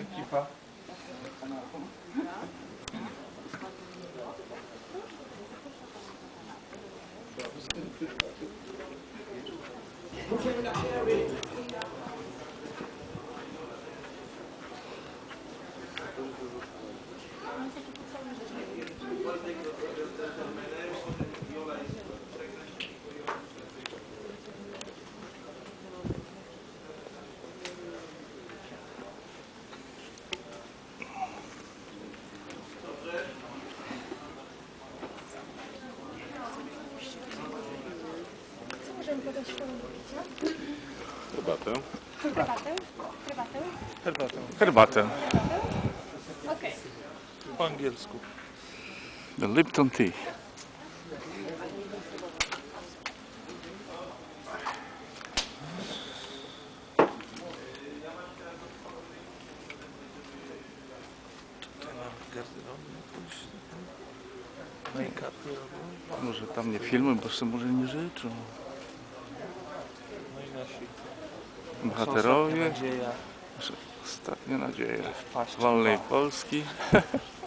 Equipa. Thank you. Podać? Herbatę. Herbatę? Herbatę? Herbatę. Herbatę. Okej. Po angielsku. The Lipton Tea. Robią. Może tam nie filmy, bo sobie może nie życzą. Nasi. Bohaterowie. Nadzieja Nasze Ostatnia nadzieja wolnej Polski.